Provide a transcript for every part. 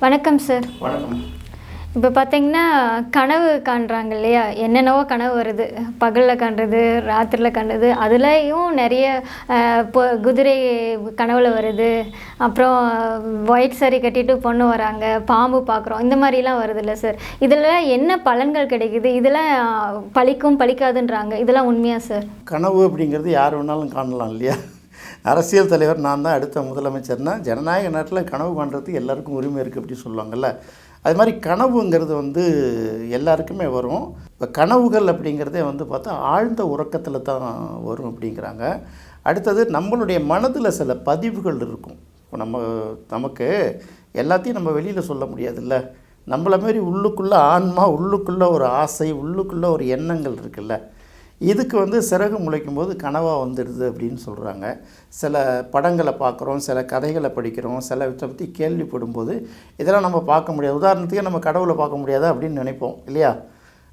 வணக்கம் சார் வணக்கம். இப்போ பார்த்தீங்கன்னா கனவு காண்றாங்க இல்லையா? என்னென்னவோ கனவு வருது. பகலில் காண்றது ராத்திரியில் காண்றது அதுலேயும் நிறைய அஹ், பொ- குதிரை கனவுல வருது. அப்புறம் ஒயிட் saree கட்டிட்டு பொண்ணு வராங்க பாம்பு பார்க்குறோம் இந்த மாதிரிலாம் வருது இல்லை சார் இதில் என்ன பலன்கள் கிடைக்குது? இதெல்லாம் பலிக்கும் பலிக்காதுன்றாங்க இதெல்லாம் உண்மையா சார் கனவு அப்படிங்கிறது யார் வேணாலும் காணலாம் இல்லையா? அரசியல் தலைவர் நான் தான் அடுத்த முதலமைச்சர்னா ஜனநாயக நாட்டில் கனவு காண்றது எல்லாருக்கும் உரிமை இருக்குது அப்படின்னு சொல்லுவாங்கல்ல. அது மாதிரி கனவுங்கிறது வந்து எல்லாருக்குமே வரும். இப்போ கனவுகள் அப்படிங்கிறதே வந்து பார்த்தா ஆழ்ந்த உறக்கத்தில் தான் வரும் அப்படிங்கிறாங்க. அடுத்தது நம்மளுடைய மனதில் சில பதிவுகள் இருக்கும். இப்போ நம்ம நமக்கு எல்லாத்தையும் நம்ம வெளியில் சொல்ல முடியாதுல்ல. நம்மள மாரி உள்ளுக்குள்ளே ஆன்மா உள்ளுக்குள்ளே ஒரு ஆசை உள்ளுக்குள்ளே ஒரு எண்ணங்கள் இருக்குல்ல. இதுக்கு வந்து சிறகு முளைக்கும் போது கனவாக வந்துடுது அப்படின்னு சொல்கிறாங்க சில படங்களை பார்க்குறோம் சில கதைகளை படிக்கிறோம் சில இதை பற்றி கேள்விப்படும்போது இதெல்லாம் நம்ம பார்க்க முடியாது. உதாரணத்துக்கு நம்ம கடவுளை பார்க்க முடியாதா அப்படின்னு நினைப்போம் இல்லையா?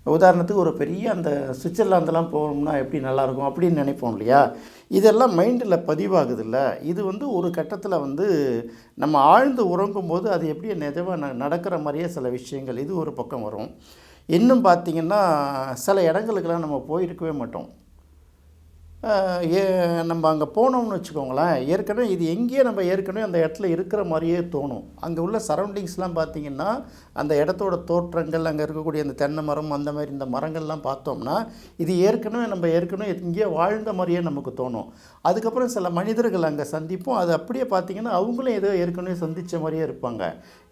உதாரணத்துக்கு ஒரு பெரிய அந்த சுவிட்சர்லாந்தெல்லாம் போகணும்னா எப்படி நல்லாயிருக்கும் அப்படின்னு நினைப்போம் இல்லையா? இதெல்லாம் மைண்டில் பதிவாகுது இல்லை இது வந்து ஒரு கட்டத்தில் வந்து நம்ம ஆழ்ந்து உறங்கும் போது அது எப்படி நிஜமாக ந நடக்கிற மாதிரியே சில விஷயங்கள் இது ஒரு பக்கம் வரும். இன்னும் பார்த்திங்கன்னா சில இடங்களுக்கெல்லாம் நம்ம போயிருக்கவே மாட்டோம். ஏ நம்ம அங்கே போனோம்னு வச்சுக்கோங்களேன் ஏற்கனவே இது எங்கேயே நம்ம ஏற்கனவே அந்த இடத்துல இருக்கிற மாதிரியே தோணும். அங்கே உள்ள சரௌண்டிங்ஸ்லாம் பார்த்தீங்கன்னா அந்த இடத்தோட தோற்றங்கள் அங்கே இருக்கக்கூடிய அந்த தென்னை மரம் அந்த மாதிரி இந்த மரங்கள்லாம் பார்த்தோம்னா இது ஏற்கனவே நம்ம ஏற்கனவே இங்கேயே வாழ்ந்த மாதிரியே நமக்கு தோணும். அதுக்கப்புறம் சில மனிதர்கள் அங்கே சந்திப்போம். அது அப்படியே பார்த்தீங்கன்னா அவங்களும் ஏதோ ஏற்கனவே சந்தித்த மாதிரியே இருப்பாங்க.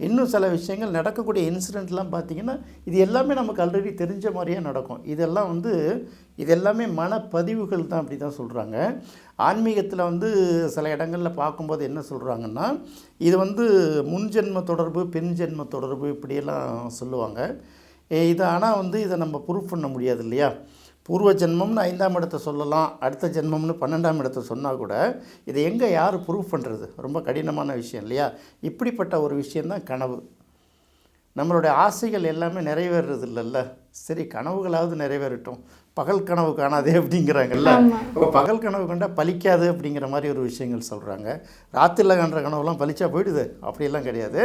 இன்னும் சில விஷயங்கள் நடக்கக்கூடிய இன்சிடெண்ட்லாம் பார்த்திங்கன்னா இது எல்லாமே நமக்கு ஆல்ரெடி தெரிஞ்ச மாதிரியே நடக்கும். இதெல்லாம் வந்து இது எல்லாமே மனப்பதிவுகள் தான் அப்படி தான் சொல்கிறாங்க ஆன்மீகத்தில் வந்து சில இடங்களில் பார்க்கும்போது என்ன சொல்கிறாங்கன்னா இது வந்து முன் ஜென்ம தொடர்பு பெண் ஜென்ம தொடர்பு இப்படியெல்லாம் சொல்லுவாங்க. இது ஆனால் வந்து இதை நம்ம ப்ரூஃப் பண்ண முடியாது இல்லையா? பூர்வ ஜென்மம்னு ஐந்தாம் இடத்தை சொல்லலாம் அடுத்த ஜென்மம்னு பன்னெண்டாம் இடத்தை சொன்னால் கூட இதை எங்கே யார் ப்ரூஃப் பண்ணுறது ரொம்ப கடினமான விஷயம் இல்லையா? இப்படிப்பட்ட ஒரு விஷயந்தான் கனவு. நம்மளுடைய ஆசைகள் எல்லாமே நிறைவேறது இல்லைல்ல சரி கனவுகளாவது நிறைவேறட்டும். பகல் கனவு காணாதே அப்படிங்கிறாங்கல்ல. இப்போ பகல் கனவு கண்டா பலிக்காது அப்படிங்கிற மாதிரி ஒரு விஷயங்கள் சொல்கிறாங்க ராத்திரியில் காண்ற கனவுலாம் பலிச்சா போயிடுது. அப்படியெல்லாம் கிடையாது.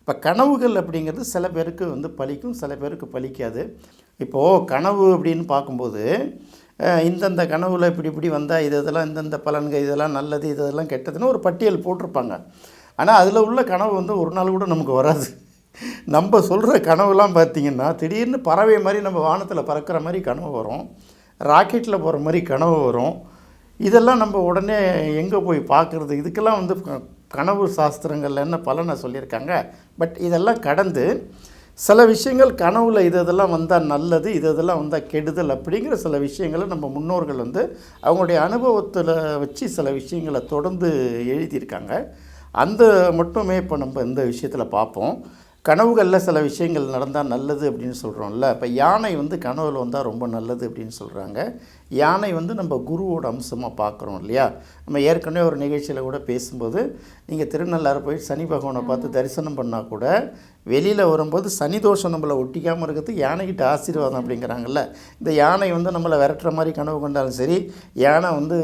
இப்போ கனவுகள் அப்படிங்கிறது சில பேருக்கு வந்து பலிக்கும் சில பேருக்கு பலிக்காது. இப்போது கனவு அப்படின்னு பார்க்கும்போது இந்தந்த கனவுல இப்படி இப்படி வந்தால் இது இதெல்லாம் இந்தந்த பலன்கள் இதெல்லாம் நல்லது இது இதெல்லாம் கெட்டதுன்னு ஒரு பட்டியல் போட்டிருப்பாங்க. ஆனால் அதில் உள்ள கனவு வந்து ஒரு நாள் கூட நமக்கு வராது. நம்ம சொல்கிற கனவுலாம் பார்த்திங்கன்னா திடீர்னு பறவை மாதிரி நம்ம வானத்தில் பறக்கிற மாதிரி கனவு வரும். ராக்கெட்டில் போகிற மாதிரி கனவு வரும். இதெல்லாம் நம்ம உடனே எங்கே போய் பார்க்குறது? இதுக்கெல்லாம் வந்து க- கனவு சாஸ்திரங்கள்ல என்ன பலனை சொல்லியிருக்காங்க? பட் இதெல்லாம் கடந்து சில விஷயங்கள் கனவுல இது இதெல்லாம் வந்தால் நல்லது இது இதெல்லாம் வந்தால் கெடுதல் அப்படிங்கிற சில விஷயங்களை நம்ம முன்னோர்கள் வந்து அவங்களுடைய அனுபவத்தில் வச்சு சில விஷயங்களை தொடர்ந்து எழுதியிருக்காங்க. அந்த மட்டுமே இப்போ நம்ம இந்த விஷயத்தில் பார்ப்போம். கனவுகளில் சில விஷயங்கள் நடந்தால் நல்லது அப்படின்னு சொல்கிறோம்ல இப்போ யானை வந்து கனவில் வந்தால் ரொம்ப நல்லது அப்படின்னு சொல்கிறாங்க யானை வந்து நம்ம குருவோட அம்சமாக பார்க்குறோம் இல்லையா? நம்ம ஏற்கனவே ஒரு நிகழ்ச்சியில் கூட பேசும்போது நீங்கள் திருநள்ளாறு போய் சனி பகவானை பார்த்து தரிசனம் பண்ணால் கூட வெளியில் வரும்போது சனி தோஷம் நம்மளை ஒட்டிக்காமல் இருக்கிறதுக்கு யானைகிட்ட ஆசீர்வாதம் அப்படிங்கிறாங்கல்ல? இந்த யானை வந்து நம்மளை விரட்டுற மாதிரி கனவு கண்டாலும் சரி யானை வந்து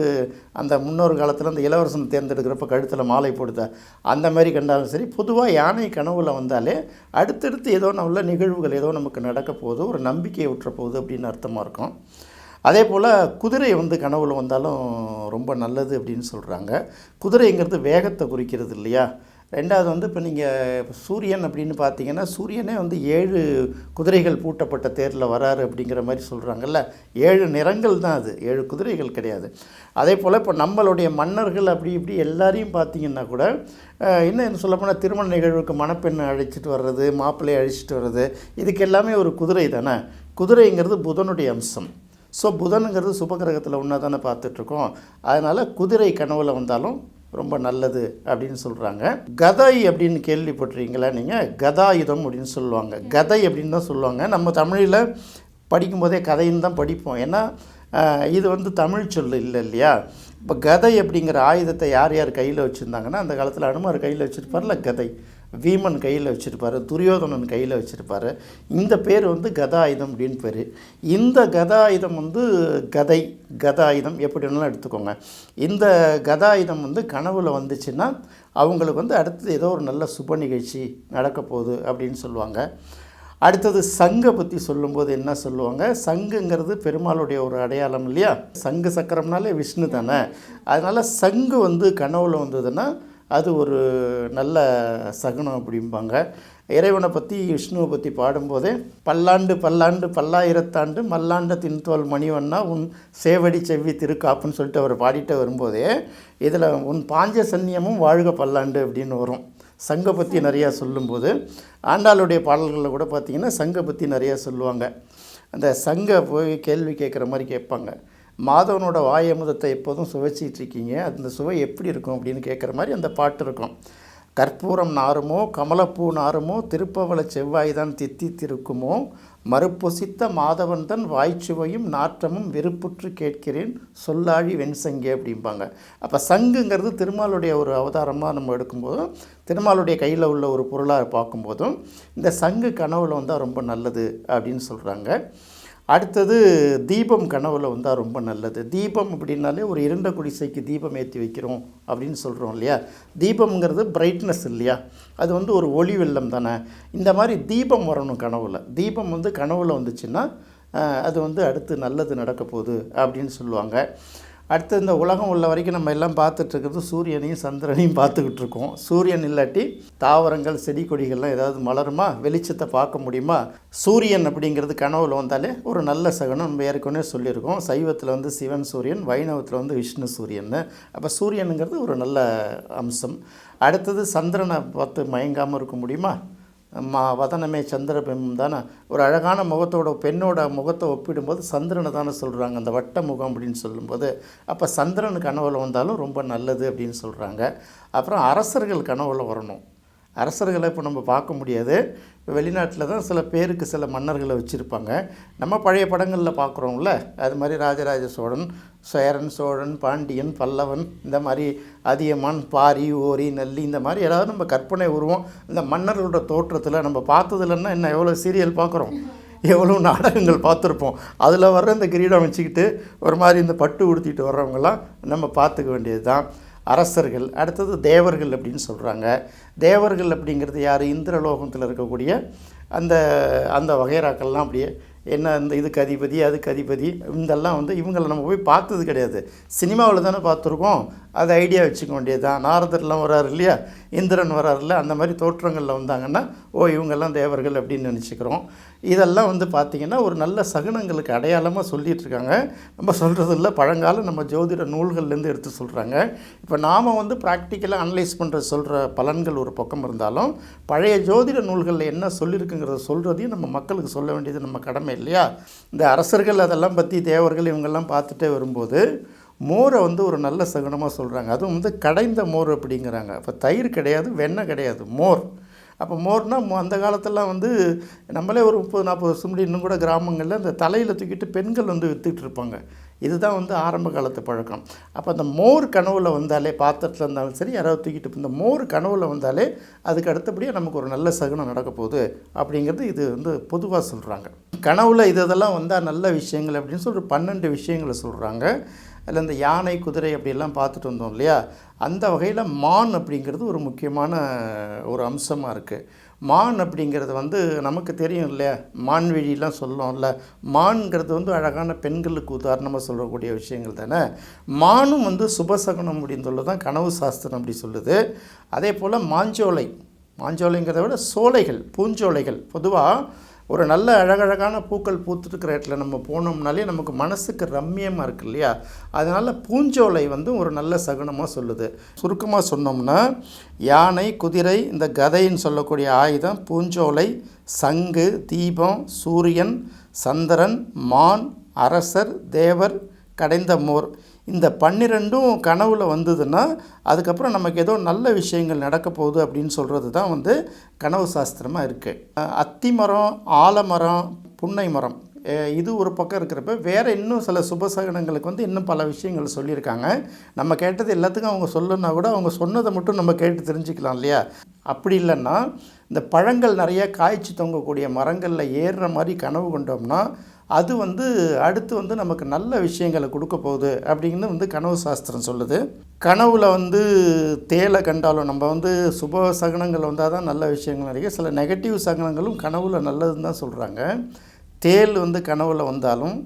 அந்த முன்னொரு காலத்தில் அந்த இளவரசன் தேர்ந்தெடுக்கிறப்ப கழுத்தில் மாலை போடுதா அந்த மாதிரி கண்டாலும் சரி பொதுவாக யானை கனவுல வந்தாலே அடுத்தடுத்து ஏதோ நல்ல நிகழ்வுகள் ஏதோ நமக்கு நடக்க போகுது ஒரு நம்பிக்கையை விட்டுற போகுது அப்படின்னு அர்த்தமாக இருக்கும். அதே போல் குதிரை வந்து கனவுல வந்தாலும் ரொம்ப நல்லது அப்படின்னு சொல்கிறாங்க குதிரைங்கிறது வேகத்தை குறிக்கிறது இல்லையா? ரெண்டாவது வந்து இப்போ நீங்கள் சூரியன் அப்படின்னு பார்த்தீங்கன்னா சூரியனே வந்து ஏழு குதிரைகள் பூட்டப்பட்ட தேரில் வராரு அப்படிங்கிற மாதிரி சொல்கிறாங்கல்ல ஏழு நிறங்கள் தான் அது. ஏழு குதிரைகள் கிடையாது. அதே போல் இப்போ நம்மளுடைய மன்னர்கள் அப்படி இப்படி எல்லாரையும் பார்த்தீங்கன்னா கூட அஹ், இன்னும் சொல்லப்போனால் திருமண நிகழ்வுக்கு மணப்பெண்ணை அழைச்சிட்டு வர்றது மாப்பிள்ளையை அழைச்சிட்டு வர்றது இதுக்கு எல்லாமே ஒரு குதிரை தானே? குதிரைங்கிறது புதனுடைய அம்சம். ஸோ புதனுங்கிறது சுபகிரகத்தில் ஒன்றா தானே பார்த்துட்ருக்கோம். அதனால் குதிரை கனவுல வந்தாலும் ரொம்ப நல்லது அப்படின்னு சொல்கிறாங்க கதை அப்படின்னு கேள்விப்பட்டிருக்கீங்களா நீங்கள் கதாயுதம் அப்படின்னு சொல்லுவாங்க. கதை அப்படின்னு தான் சொல்லுவாங்க. நம்ம தமிழில் படிக்கும்போதே கதைன்னு தான் படிப்போம். ஏன்னா இது வந்து தமிழ் சொல் இல்லை இல்லையா? இப்போ கதை அப்படிங்கிற ஆயுதத்தை யார் யார் கையில் வச்சுருந்தாங்கன்னா அந்த காலத்தில் அனுமார் கையில் வச்சுருப்பார்ல கதை. வீமன் கையில் வச்சுருப்பாரு துரியோதனன் கையில் வச்சுருப்பாரு. இந்த பேர் வந்து கதாயுதம் அப்படின்னு பேர். இந்த கதாயுதம் வந்து கதை கதாயுதம் எப்படினாலும் எடுத்துக்கோங்க. இந்த கதாயுதம் வந்து கனவுல வந்துச்சுன்னா அவங்களுக்கு வந்து அடுத்தது ஏதோ ஒரு நல்ல சுப நிகழ்ச்சி நடக்க போகுது அப்படின்னு சொல்லுவாங்க. அடுத்தது சங்கை பற்றி சொல்லும்போது என்ன சொல்லுவாங்க? சங்குங்கிறது பெருமாளுடைய ஒரு அடையாளம் இல்லையா? சங்கு சக்கரம்னாலே விஷ்ணு தானே. அதனால் சங்கு வந்து கனவுல வந்ததுன்னா அது ஒரு நல்ல சகுனம் அப்படிம்பாங்க. இறைவனை பற்றி விஷ்ணுவை பற்றி பாடும்போதே பல்லாண்டு பல்லாண்டு பல்லாயிரத்தாண்டு மல்லாண்ட தின்தோல் மணிவண்ணா உன் சேவடி செவ்வி திருக்காப்புன்னு சொல்லிட்டு அவர் பாடிட்டு வரும்போதே இதில் உன் பாஞ்ச சன்னியமும் வாழ்க பல்லாண்டு அப்படின்னு வரும். சங்க பற்றி நிறையா சொல்லும்போது ஆண்டாளுடைய பாடல்களில் கூட பார்த்திங்கன்னா சங்க பற்றி நிறையா சொல்லுவாங்க. அந்த சங்க போய் கேள்வி கேட்குற மாதிரி கேட்பாங்க. மாதவனோட வாயமுதத்தை எப்போதும் சுவைச்சிட்டு இருக்கீங்க. அந்த சுவை எப்படி இருக்கும் அப்படின்னு கேட்குற மாதிரி அந்த பாட்டு இருக்கும். கற்பூரம் நாருமோ கமலப்பூ நாருமோ திருப்பவள செவ்வாய் தான் தித்தித்திருக்குமோ மறுப்பொசித்த மாதவன் தன் வாய்ச்சுவையும் நாற்றமும் வெறுப்புற்று கேட்கிறேன் சொல்லாழி வெண்சங்கே அப்படிம்பாங்க. அப்போ சங்குங்கிறது திருமாலுடைய ஒரு அவதாரமாக நம்ம எடுக்கும்போதும் திருமாலுடைய கையில் உள்ள ஒரு பொருளாக பார்க்கும்போதும் இந்த சங்கு கனவுல வந்தால் ரொம்ப நல்லது அப்படின்னு சொல்கிறாங்க அடுத்தது தீபம் கனவில் வந்தால் ரொம்ப நல்லது. தீபம் அப்படின்னாலே ஒரு இருண்ட குடிசைக்கு தீபம் ஏற்றி வைக்கிறோம் அப்படின்னு சொல்கிறோம் இல்லையா? தீபம்ங்கிறது பிரைட்னஸ் இல்லையா? அது வந்து ஒரு ஒளி வெள்ளம் தானே? இந்த மாதிரி தீபம் வரணும் கனவில். தீபம் வந்து கனவில் வந்துச்சுன்னா அது வந்து அடுத்து நல்லது நடக்க போகுது அப்படின்னு சொல்லுவாங்க. அடுத்து இந்த உலகம் உள்ள வரைக்கும் நம்ம எல்லாம் பார்த்துட்ருக்கிறது சூரியனையும் சந்திரனையும் பார்த்துக்கிட்டு இருக்கோம் சூரியன் இல்லாட்டி தாவரங்கள் செடி கொடிகள்லாம் ஏதாவது மலருமா? வெளிச்சத்தை பார்க்க முடியுமா? சூரியன் அப்படிங்கிறது கனவுல வந்தாலே ஒரு நல்ல சகனம் நம்ம ஏற்கனவே சொல்லியிருக்கோம். சைவத்தில் வந்து சிவன் சூரியன் வைணவத்தில் வந்து விஷ்ணு சூரியன் அப்போ சூரியனுங்கிறது ஒரு நல்ல அம்சம். அடுத்தது சந்திரனை பார்த்து மயங்காமல் இருக்க முடியுமா? மா வதனமே சந்திரபிம்பம் தானே. ஒரு அழகான முகத்தோட பெண்ணோட முகத்தை ஒப்பிடும்போது சந்திரனை தானே சொல்கிறாங்க அந்த வட்ட முகம் அப்படின்னு சொல்லும்போது அப்போ சந்திரன் கனவுல வந்தாலும் ரொம்ப நல்லது அப்படின்னு சொல்கிறாங்க அப்புறம் அரசர்கள் கனவுல வரணும். அரசர்களை இப்போ நம்ம பார்க்க முடியாது. வெளிநாட்டில் தான் சில பேருக்கு சில மன்னர்களை வச்சுருப்பாங்க. நம்ம பழைய படங்களில் பார்க்குறோம்ல. அது மாதிரி ராஜராஜ சோழன் சேரன் சோழன் பாண்டியன் பல்லவன் இந்த மாதிரி அதியமான் பாரி ஓரி நல்லி இந்த மாதிரி ஏதாவது நம்ம கற்பனை உருவம் இந்த மன்னர்களோட தோற்றத்தில் நம்ம பார்த்ததுலன்னா என்ன எவ்வளோ சீரியல் பார்க்குறோம்? எவ்வளோ நாடகங்கள் பார்த்துருப்போம்? அதில் வர்ற இந்த கிரீடம் வச்சுக்கிட்டு ஒரு மாதிரி இந்த பட்டு உடுத்திட்டு வர்றவங்கலாம் நம்ம பார்த்துக்க வேண்டியது தான் அரசர்கள் அடுத்தது தேவர்கள் அப்படின்னு சொல்கிறாங்க தேவர்கள் அப்படிங்கிறது யார்? இந்திரலோகத்தில் இருக்கக்கூடிய அந்த அந்த வகைராக்கள்லாம் அப்படியே என்ன இந்த இதுக்கு அதிபதி அதுக்கு அதிபதி இதெல்லாம் வந்து இவங்களை நம்ம போய் பார்த்தது கிடையாது. சினிமாவில் தானே பார்த்துருக்கோம். அதை ஐடியா வச்சுக்க வேண்டியது தான் நாரதர்லாம் வராரு இல்லையா? இந்திரன் வராருல்ல அந்த மாதிரி தோற்றங்களில் வந்தாங்கன்னா ஓ இவங்கெல்லாம் தேவர்கள் அப்படின்னு நினச்சிக்கிறோம். இதெல்லாம் வந்து பார்த்திங்கன்னா ஒரு நல்ல சகுனங்களுக்கு அடையாளமாக சொல்லிகிட்ருக்காங்க நம்ம சொல்கிறது இல்லை பழங்கால நம்ம ஜோதிட நூல்கள்லேருந்து எடுத்து சொல்கிறாங்க இப்போ நாம் வந்து ப்ராக்டிக்கலாக அனலைஸ் பண்ணுற சொல்கிற பலன்கள் ஒரு பக்கம் இருந்தாலும் பழைய ஜோதிட நூல்களில் என்ன சொல்லியிருக்குங்கிறத சொல்கிறதையும் நம்ம மக்களுக்கு சொல்ல வேண்டியது நம்ம கடமை இல்லையா? இந்த அரசர்கள் அதெல்லாம் பற்றி தேவர்கள் இவங்கெல்லாம் பார்த்துட்டே வரும்போது மோரை வந்து ஒரு நல்ல சகுனமாக சொல்கிறாங்க அதுவும் வந்து கடைந்த மோர் அப்படிங்கிறாங்க. அப்போ தயிர் கிடையாது வெண்ணெய் கிடையாது மோர். அப்போ மோர்னால் மோ- அந்த காலத்திலலாம் வந்து நம்மளே ஒரு முப்பது நாற்பது வருஷம் இன்னும் கூட கிராமங்களில் இந்த தலையில் தூக்கிட்டு பெண்கள் வந்து வித்துக்கிட்டு இருப்பாங்க. இதுதான் வந்து ஆரம்ப காலத்து பழக்கம். அப்போ அந்த மோர் கனவில் வந்தாலே பாத்திரத்தில் இருந்தாலும் சரி யாராவது தூக்கிட்டு இந்த மோர் கனவில் வந்தாலே அதுக்கு அடுத்தபடியாக நமக்கு ஒரு நல்ல சகுனம் நடக்க போகுது அப்படிங்கிறது இது வந்து பொதுவாக சொல்கிறாங்க கனவில் இதெல்லாம் வந்தால் நல்ல விஷயங்கள் அப்படின்னு சொல்லி ஒரு பன்னெண்டு விஷயங்களை சொல்கிறாங்க அதில் இந்த யானை குதிரை அப்படிலாம் பார்த்துட்டு வந்தோம் இல்லையா? அந்த வகையில் மான் அப்படிங்கிறது ஒரு முக்கியமான ஒரு அம்சமாக இருக்குது மான் அப்படிங்கிறது வந்து நமக்கு தெரியும் இல்லையா? மான்வெழிலாம் சொல்லுவோம்ல. மான்ங்கிறது வந்து அழகான பெண்களுக்கு உதாரணமாக சொல்லக்கூடிய விஷயங்கள் தானே? மானும் வந்து சுபசகனம் அப்படின்னு தான் கனவு சாஸ்திரம் அப்படி சொல்லுது. அதே போல் மாஞ்சோலை. மாஞ்சோலைங்கிறத விட சோலைகள் பூஞ்சோலைகள். பொதுவாக ஒரு நல்ல அழகழகான பூக்கள் பூத்துருக்கிற இடத்துல நம்ம போனோம்னாலே நமக்கு மனசுக்கு ரம்மியமாக இருக்கு இல்லையா? அதனால் பூஞ்சோலை வந்து ஒரு நல்ல சகுனமாக சொல்லுது. சுருக்கமாக சொன்னோம்னா யானை குதிரை இந்த கதைன்னு சொல்லக்கூடிய ஆயுதம் பூஞ்சோலை சங்கு தீபம் சூரியன் சந்திரன் மான் அரசர் தேவர் கடைந்த மோர். இந்த பன்னிரெண்டும் கனவில் வந்ததுன்னா அதுக்கப்புறம் நமக்கு ஏதோ நல்ல விஷயங்கள் நடக்க போகுது அப்படின்னு சொல்கிறது தான் வந்து கனவு சாஸ்திரமாக இருக்குது அத்தி மரம் ஆலமரம் புன்னை மரம். இது ஒரு பக்கம் இருக்கிறப்ப வேறு இன்னும் சில சுபசகனங்களுக்கு வந்து இன்னும் பல விஷயங்கள் சொல்லியிருக்காங்க. நம்ம கேட்டது எல்லாத்துக்கும் அவங்க சொல்லணுன்னா கூட அவங்க சொன்னதை மட்டும் நம்ம கேட்டு தெரிஞ்சுக்கலாம் இல்லையா? அப்படி இல்லைன்னா இந்த பழங்கள் நிறைய காய்ச்சி தொங்கக்கூடிய மரங்களில் ஏறுற மாதிரி கனவு கொண்டோம்னா அது வந்து அடுத்து வந்து நமக்கு நல்ல விஷயங்களை கொடுக்க போகுது அப்படிங்கிறது வந்து கனவு சாஸ்திரம் சொல்லுது. கனவுல வந்து தேலை கண்டாலும் நம்ம வந்து சுப சகனங்கள் வந்தால் தான் நல்ல விஷயங்கள் நிறைய. சில நெகட்டிவ் சகனங்களும் கனவுல நல்லதுன்னு தான் சொல்கிறாங்க தேல் வந்து கனவுல வந்தாலும்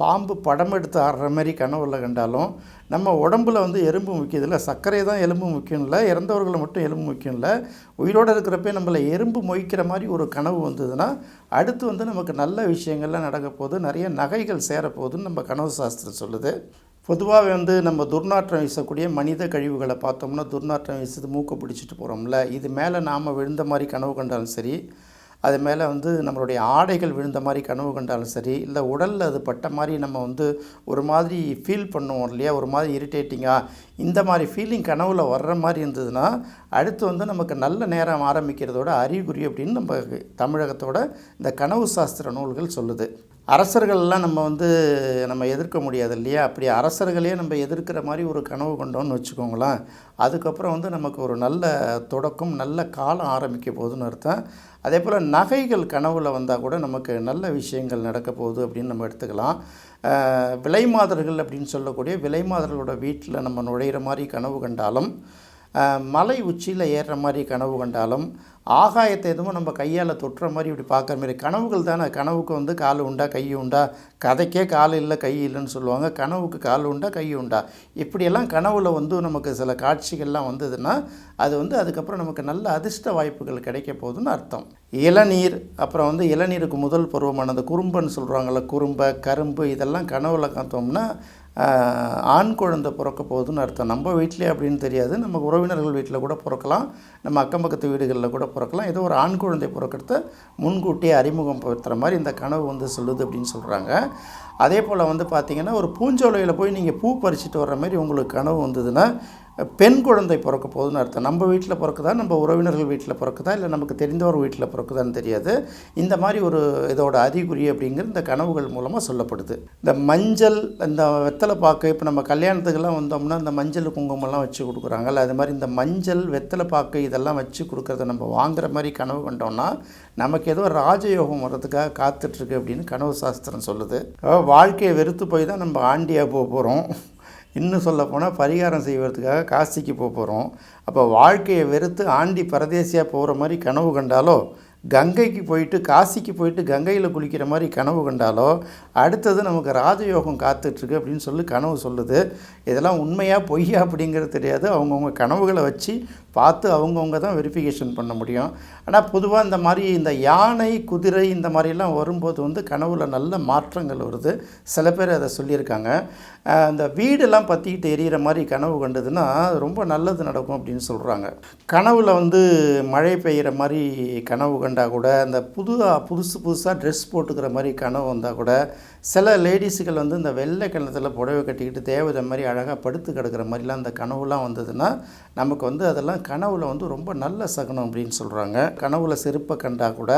பாம்பு படம் எடுத்து ஆடுற மாதிரி கனவுல கண்டாலும் நம்ம உடம்புல வந்து எலும்பு முக்கியம். இல்லை சர்க்கரை தான் எலும்பு முக்கியம் இல்லை இறந்தவர்களை மட்டும் எலும்பு முக்கியம் இல்லை. உயிரோடு இருக்கிறப்ப நம்மளை எறும்பு மொய்க்கிற மாதிரி ஒரு கனவு வந்ததுன்னா அடுத்து வந்து நமக்கு நல்ல விஷயங்கள்லாம் நடக்க போகுது. நிறைய நகைகள் சேரப்போகுதுன்னு நம்ம கனவு சாஸ்திரம் சொல்லுது. பொதுவாகவே வந்து நம்ம துர்நாற்றம் வீசக்கூடிய மனித கழிவுகளை பார்த்தோம்னா துர்நாற்றம் வீசுது மூக்கை பிடிச்சிட்டு போகிறோம்ல இது மேலே நாம் விழுந்த மாதிரி கனவு கண்டாலும் சரி அது மேலே வந்து நம்மளுடைய ஆடைகள் விழுந்த மாதிரி கனவு கண்டாலும் சரி இல்லை உடலில் அது பட்ட மாதிரி நம்ம வந்து ஒரு மாதிரி ஃபீல் பண்ணுவோம் இல்லையா? ஒரு மாதிரி இரிட்டேட்டிங்காக இந்த மாதிரி ஃபீலிங் கனவில் வர்ற மாதிரி இருந்ததுன்னா அடுத்து வந்து நமக்கு நல்ல நேரம் ஆரம்பிக்கிறதோட அறிகுறி அப்படின்னு நம்ம தமிழகத்தோட இந்த கனவு சாஸ்திர நூல்கள் சொல்லுது. அரசர்கள்லாம் நம்ம வந்து நம்ம எதிர்க்க முடியாது இல்லையா? அப்படி அரசர்களே நம்ம எதிர்க்கிற மாதிரி ஒரு கனவு கொண்டோம்னு வச்சுக்கோங்களேன். அதுக்கப்புறம் வந்து நமக்கு ஒரு நல்ல தொடக்கம் நல்ல காலம் ஆரம்பிக்க போகுதுன்னு அர்த்தம். அதே போல் நகைகள் கனவில் வந்தால் கூட நமக்கு நல்ல விஷயங்கள் நடக்க போகுது அப்படின்னு நம்ம எடுத்துக்கலாம். விலை விலைமாதர்கள் அப்படின்னு சொல்லக்கூடிய விலைமாதர்களோட வீட்டில் நம்ம நுழையிற மாதிரி கனவு கண்டாலும் மலை உச்சியில் ஏறுற மாதிரி கனவு கண்டாலும் ஆகாயத்தை எதுவும் நம்ம கையால் தொட்டுற மாதிரி இப்படி பார்க்குற மாதிரி கனவுகள் தானே? கனவுக்கு வந்து கால் உண்டா கை உண்டா? கதைக்கே கால் இல்லை கை இல்லைன்னு சொல்லுவாங்க. கனவுக்கு கால் உண்டா கை உண்டா? இப்படியெல்லாம் கனவுல வந்து நமக்கு சில காட்சிகள்லாம் வந்ததுன்னா அது வந்து அதுக்கப்புறம் நமக்கு நல்ல அதிர்ஷ்ட வாய்ப்புகள் கிடைக்க போகுதுன்னு அர்த்தம். இளநீர் அப்புறம் வந்து இளநீருக்கு முதல் பருவமானது குறும்பன்னு சொல்கிறாங்கள்ல குறும்பை கரும்பு இதெல்லாம் கனவுல காத்தோம்னா ஆண் குழந்தை பிறக்க போகுதுன்னு அர்த்தம். நம்ம வீட்டிலே அப்படின்னு தெரியாது. நம்ம உறவினர்கள் வீட்டில் கூட பிறக்கலாம். நம்ம அக்கம் பக்கத்து வீடுகளில் கூட பிறக்கலாம். ஏதோ ஒரு ஆண் குழந்தை பிறக்கிறத முன்கூட்டியே அறிமுகம் படுத்துகிற மாதிரி இந்த கனவு வந்து சொல்லுது அப்படின்னு சொல்கிறாங்க அதே போல் வந்து பார்த்திங்கன்னா ஒரு பூஞ்சோலையில் போய் நீங்கள் பூ பறிச்சுட்டு வர்ற மாதிரி உங்களுக்கு கனவு வந்ததுன்னா பெண் குழந்தை பிறக்க போகுதுன்னு அர்த்தம். நம்ம வீட்டில் பிறக்குதா? நம்ம உறவினர்கள் வீட்டில் பிறக்குதா? இல்லை நமக்கு தெரிந்தவர் வீட்டில் பிறக்குதான்னு தெரியாது. இந்த மாதிரி ஒரு இதோட அறிகுறி அப்படிங்கிற இந்த கனவுகள் மூலமாக சொல்லப்படுது. இந்த மஞ்சள் இந்த வெத்தலை பாக்கு இப்போ நம்ம கல்யாணத்துக்கெல்லாம் வந்தோம்னா இந்த மஞ்சள் குங்குமம்லாம் வச்சு கொடுக்குறாங்கல்ல அது மாதிரி இந்த மஞ்சள் வெத்தலை பாக்கு இதெல்லாம் வச்சு கொடுக்குறத நம்ம வாங்குற மாதிரி கனவு கண்டோம்னா நமக்கு ஏதோ ராஜயோகம் வர்றதுக்காக காத்துட்ருக்கு அப்படின்னு கனவு சாஸ்திரம் சொல்லுது. வாழ்க்கையை வெறுத்து போய் தான் நம்ம ஆண்டியாக போக போகிறோம் இன்னும் சொல்லப்போனால் பரிகாரம் செய்வதற்காக காசிக்கு போக போகிறோம் அப்போ வாழ்க்கையை வெறுத்து ஆண்டி பரதேசியாக போகிற மாதிரி கனவு கண்டாலோ கங்கைக்கு போயிட்டு காசிக்கு போயிட்டு கங்கையில் குளிக்கிற மாதிரி கனவு கண்டாலோ அடுத்தது நமக்கு ராஜயோகம் காத்துட்ருக்கு அப்படின்னு சொல்லி கனவு சொல்லுது. இதெல்லாம் உண்மையாக பொய்யா அப்படிங்கிறது தெரியாது. அவங்கவுங்க கனவுகளை வச்சு பார்த்து அவங்கவுங்க தான் வெரிஃபிகேஷன் பண்ண முடியும். ஆனால் பொதுவாக இந்த மாதிரி இந்த யானை குதிரை இந்த மாதிரிலாம் வரும்போது வந்து கனவுல நல்ல மாற்றங்கள் வருது. சில பேர் அதை சொல்லியிருக்காங்க. அந்த இந்த வீடெல்லாம் பற்றிக்கிட்டு எரியிற மாதிரி கனவு கண்டதுன்னா ரொம்ப நல்லது நடக்கும் அப்படின்னு சொல்கிறாங்க கனவில் வந்து மழை பெய்கிற மாதிரி கனவு கண்டு கூட அந்த புது புதுசு புதுசாக ட்ரெஸ் போட்டுக்கிற மாதிரி கனவு வந்தால் கூட சில லேடிஸுகள் வந்து இந்த வெள்ளை கிணத்துல புடவை கட்டிக்கிட்டு தேவதை மாதிரி அழகாக படுத்து கிடக்கிற மாதிரிலாம் அந்த கனவுலாம் வந்ததுன்னா நமக்கு வந்து அதெல்லாம் கனவுல வந்து ரொம்ப நல்ல சகுனம் அப்படின்னு சொல்கிறாங்க கனவுல செருப்பை கண்டால் கூட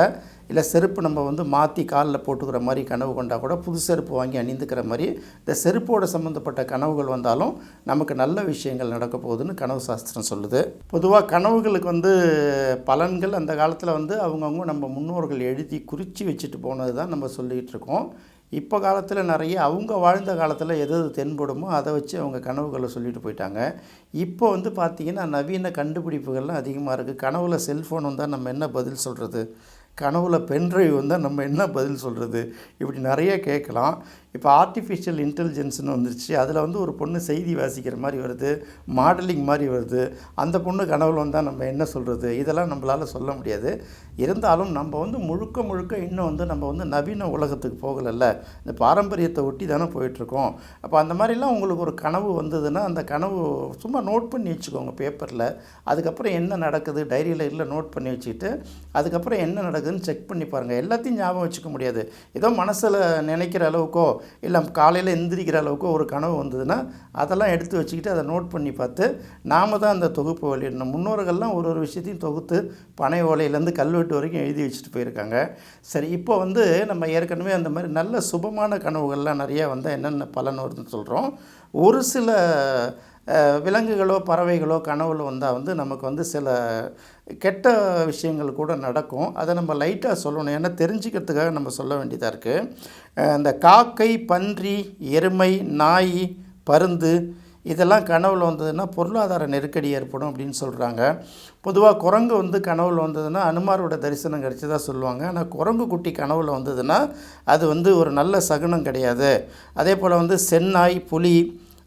இல்லை செருப்பு நம்ம வந்து மாற்றி காலில் போட்டுக்கிற மாதிரி கனவு கொண்டா கூட புது செருப்பு வாங்கி அணிந்துக்கிற மாதிரி இந்த செருப்போட சம்மந்தப்பட்ட கனவுகள் வந்தாலும் நமக்கு நல்ல விஷயங்கள் நடக்க போகுதுன்னு கனவு சாஸ்திரம் சொல்லுது. பொதுவாக கனவுகளுக்கு வந்து பலன்கள் அந்த காலத்தில் வந்து அவங்கவுங்க நம்ம முன்னோர்கள் எழுதி குறித்து வச்சுட்டு போனது தான் நம்ம சொல்லிகிட்டு இருக்கோம். இப்போ காலத்தில் நிறைய அவங்க வாழ்ந்த காலத்தில் எது எது தென்படுமோ அதை வச்சு அவங்க கனவுகளை சொல்லிட்டு போயிட்டாங்க. இப்போ வந்து பார்த்திங்கன்னா நவீன கண்டுபிடிப்புகள்லாம் அதிகமாக இருக்குது. கனவுல செல்ஃபோன் வந்தால் நம்ம என்ன பதில் சொல்கிறது? கனவுல பென்ட்ரைவ் வந்தால் நம்ம என்ன பதில் சொல்கிறது இப்படி நிறைய கேட்கலாம். இப்போ ஆர்டிஃபிஷியல் இன்டெலிஜென்ஸ்னு வந்துருச்சு. அதில் வந்து ஒரு பொண்ணு செய்தி வாசிக்கிற மாதிரி வருது மாடலிங் மாதிரி வருது. அந்த பொண்ணு கனவுல வந்தால் நம்ம என்ன சொல்கிறது இதெல்லாம் நம்மளால் சொல்ல முடியாது. இருந்தாலும் நம்ம வந்து முழுக்க முழுக்க இன்னும் வந்து நம்ம வந்து நவீன உலகத்துக்கு போகலைல்ல. இந்த பாரம்பரியத்தை ஒட்டி தானே போயிட்டுருக்கோம். அப்போ அந்த மாதிரிலாம் உங்களுக்கு ஒரு கனவு வந்ததுன்னா அந்த கனவு சும்மா நோட் பண்ணி வச்சுக்கோங்க பேப்பரில் அதுக்கப்புறம் என்ன நடக்குது? டைரியில் இல்லை நோட் பண்ணி வச்சுக்கிட்டு அதுக்கப்புறம் என்ன நடக்குதுன்னு செக் பண்ணி பாருங்கள் எல்லாத்தையும் ஞாபகம் வச்சுக்க முடியாது. ஏதோ மனசில் நினைக்கிற அளவுக்கோ இல்லை காலையில் எந்திரிக்கிற அளவுக்கு ஒரு கனவு வந்ததுன்னா அதெல்லாம் எடுத்து வச்சுக்கிட்டு அதை நோட் பண்ணி பார்த்து நாம் தான் அந்த தொகுப்பு வெளியிடணும். முன்னோர்கள்லாம் ஒரு ஒரு விஷயத்தையும் தொகுத்து பனை ஓலையிலேருந்து கல்வெட்டு வரைக்கும் எழுதி வச்சுட்டு போயிருக்காங்க. சரி இப்போ வந்து நம்ம ஏற்கனவே அந்த மாதிரி நல்ல சுபமான கனவுகள்லாம் நிறையா வந்தால் என்னென்ன பலன் வருதுன்னு சொல்கிறோம் ஒரு சில விலங்குகளோ பறவைகளோ கனவுல வந்தால் வந்து நமக்கு வந்து சில கெட்ட விஷயங்கள் கூட நடக்கும். அதை நம்ம லைட்டாக சொல்லணும். ஏன்னா தெரிஞ்சுக்கிறதுக்காக நம்ம சொல்ல வேண்டியதாக இருக்குது இந்த காக்கை பன்றி எருமை நாய் பருந்து இதெல்லாம் கனவில் வந்ததுன்னா பொருளாதார நெருக்கடி ஏற்படும் அப்படின்னு சொல்கிறாங்க பொதுவாக குரங்கு வந்து கனவில் வந்ததுன்னா அனுமாரோட தரிசனம் கிடைச்சதா சொல்லுவாங்க. ஆனால் குரங்கு குட்டி கனவில் வந்ததுன்னா அது வந்து ஒரு நல்ல சகுனம் கிடையாது. அதே போல் வந்து சென்னாய் புலி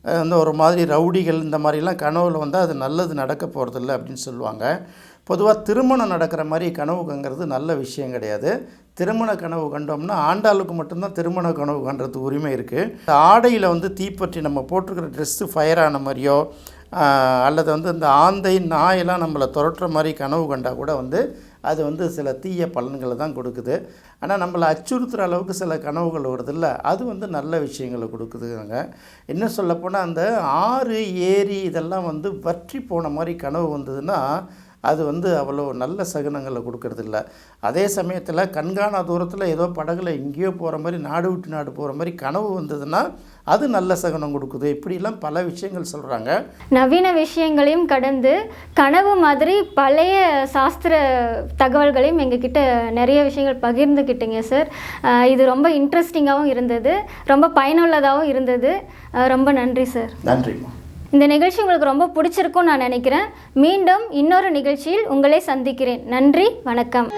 வந்து ஒரு மாதிரி ரவுடிகள் இந்த மாதிரிலாம் கனவுல வந்தால் அது நல்லது நடக்க போகிறதில்ல அப்படின்னு சொல்லுவாங்க. பொதுவாக திருமணம் நடக்கிற மாதிரி கனவு கங்கிறது நல்ல விஷயம் கிடையாது. திருமண கனவு கண்டோம்னா ஆண்டாளுக்கு மட்டும்தான் திருமண கனவு கண்டுறது உரிமை இருக்குது ஆடையில் வந்து தீப்பற்றி நம்ம போட்டிருக்கிற ட்ரெஸ்ஸு ஃபயர் ஆன மாதிரியோ அல்லது வந்து இந்த ஆந்தை நாயெல்லாம் நம்மளை துரட்டுற மாதிரி கனவு கண்டால் கூட வந்து அது வந்து சில தீய பலன்களை தான் கொடுக்குது. ஆனால் நம்மளை அச்சுறுத்துகிற அளவுக்கு சில கனவுகள் வருதில்ல? அது வந்து நல்ல விஷயங்களை கொடுக்குதுங்க. என்ன சொல்லப்போனால் அந்த ஆறு ஏரி இதெல்லாம் வந்து வற்றி போன மாதிரி கனவு வந்ததுன்னா அது வந்து அவ்வளோ நல்ல சகுனங்களை கொடுக்கறதில்ல. அதே சமயத்தில் கண்காணா தூரத்தில் ஏதோ படகுல எங்கேயோ போகிற மாதிரி நாடு விட்டு நாடு போகிற மாதிரி கனவு வந்ததுன்னா அது நல்ல சகுனம் கொடுக்குது. இப்படிலாம் பல விஷயங்கள் சொல்கிறாங்க நவீன விஷயங்களையும் கடந்து கனவு மாதிரி பழைய சாஸ்திர தகவல்களையும் எங்ககிட்ட நிறைய விஷயங்கள் பகிர்ந்துக்கிட்டீங்க சார். இது ரொம்ப இன்ட்ரெஸ்டிங்காகவும் இருந்தது. ரொம்ப பயனுள்ளதாகவும் இருந்தது. ரொம்ப நன்றி சார். நன்றிம்மா. இந்த நிகழ்ச்சி உங்களுக்கு ரொம்ப பிடிச்சிருக்கும்னு நான் நினைக்கிறேன். மீண்டும் இன்னொரு நிகழ்ச்சியில் உங்களை சந்திக்கிறேன். நன்றி வணக்கம்.